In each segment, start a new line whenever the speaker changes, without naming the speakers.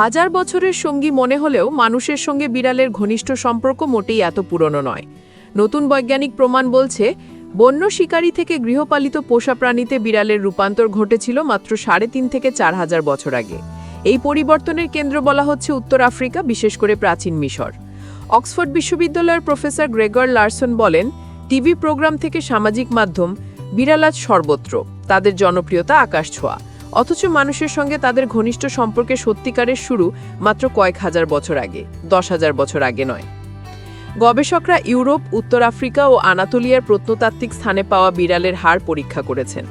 হাজার বছরের সঙ্গী মনে হলেও মানুষের সঙ্গে বিড়ালের ঘনিষ্ঠ সম্পর্ক মোটেই এত পুরনো নয়। নতুন বৈজ্ঞানিক প্রমাণ বলছে, বন্য শিকারী থেকে গৃহপালিত পোষা প্রাণীতে বিড়ালের রূপান্তর ঘটেছিল মাত্র সাড়ে তিন থেকে চার হাজার বছর আগে। এই পরিবর্তনের কেন্দ্র বলা হচ্ছে উত্তর আফ্রিকা, বিশেষ করে প্রাচীন মিশর। অক্সফোর্ড বিশ্ববিদ্যালয়ের প্রফেসর গ্রেগর লার্সন বলেন, টিভি প্রোগ্রাম থেকে সামাজিক মাধ্যম, বিড়াল আজ সর্বত্র, তাদের জনপ্রিয়তা আকাশ ছোঁয়া। অথচ মানুষের সঙ্গে তাদের ঘনিষ্ঠ সম্পর্কে সত্যিকারের শুরু মাত্র কয়েক হাজার বছর আগে, দশ হাজার বছর আগে নয়। গবেষকরা ইউরোপ, উত্তর আফ্রিকা ও আনাতোলিয়ার প্রত্নতাত্ত্বিক স্থানে পাওয়া বিড়ালের হাড় পরীক্ষা করেছেন।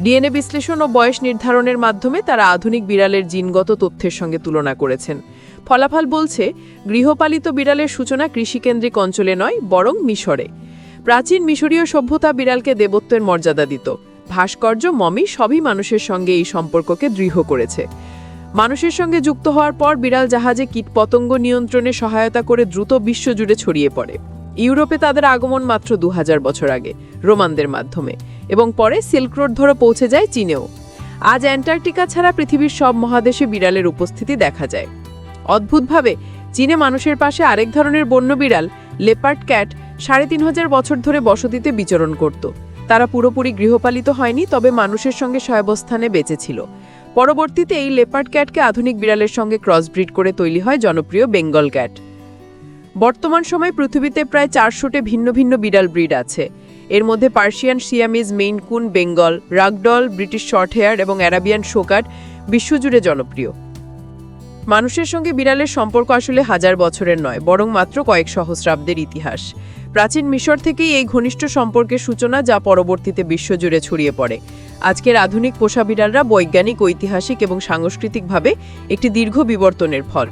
ডিএনএ বিশ্লেষণ ও বয়স নির্ধারণের মাধ্যমে তারা আধুনিক বিড়ালের জিনগত তথ্যের সঙ্গে তুলনা করেছেন। ফলাফল বলছে, গৃহপালিত বিড়ালের সূচনা কৃষিকেন্দ্রিক অঞ্চলে নয়, বরং মিশরে। প্রাচীন মিশরীয় সভ্যতা বিড়ালকে দেবত্বের মর্যাদা দিত। ভাস্কর্য মমি সবই মানুষের সঙ্গে এই সম্পর্ককে দৃঢ় করেছে। মানুষের সঙ্গে যুক্ত হওয়ার পর বিড়াল জাহাজে কীটপতঙ্গ নিয়ন্ত্রণে সহায়তা করে দ্রুত বিশ্বজুড়ে ছড়িয়ে পড়ে। ইউরোপে তাদের আগমন মাত্র দু হাজার বছর আগে, রোমানদের মাধ্যমে, এবং পরে সিল্ক রোড ধরে পৌঁছে যায় চীনেও। আজ অ্যান্টার্কটিকা ছাড়া পৃথিবীর সব মহাদেশে বিড়ালের উপস্থিতি দেখা যায়। অদ্ভুতভাবে, চীনে মানুষের পাশে আরেক ধরনের বন্য বিড়াল, লেপার্ড ক্যাট, সাড়ে তিন হাজার বছর ধরে বসতিতে বিচরণ করত। তারা পুরোপুরি গৃহপালিত হয়নি, তবে মানুষের সঙ্গে সহাবস্থানে বেঁচে ছিল পরবর্তীতে এই লেপার্ড ক্যাটকে আধুনিক বিড়ালের সঙ্গে ক্রসব্রিড করে তৈরি হয় জনপ্রিয় বেঙ্গল ক্যাট। বর্তমান সময়ে পৃথিবীতে প্রায় চারশোটে ভিন্ন ভিন্ন বিড়াল ব্রিড আছে। এর মধ্যে Persian, Siamese Maine Coon Bengal, ragdoll, British short hair এবং অ্যারাবিয়ান শোকাট বিশ্বজুড়ে জনপ্রিয়। মানুষের সঙ্গে বিড়ালের সম্পর্ক আসলে হাজার বছরের নয়, বরং মাত্র কয়েক সহস্রাব্দের ইতিহাস। প্রাচীন মিশর থেকেই এই ঘনিষ্ঠ সম্পর্কের সূচনা যা পরবর্তীতে বিশ্বজুড়ে ছড়িয়ে পড়ে। আজকের আধুনিক পোষা বিড়ালরা বৈজ্ঞানিক, ঐতিহাসিক এবং সাংস্কৃতিকভাবে একটি দীর্ঘ বিবর্তনের ফল।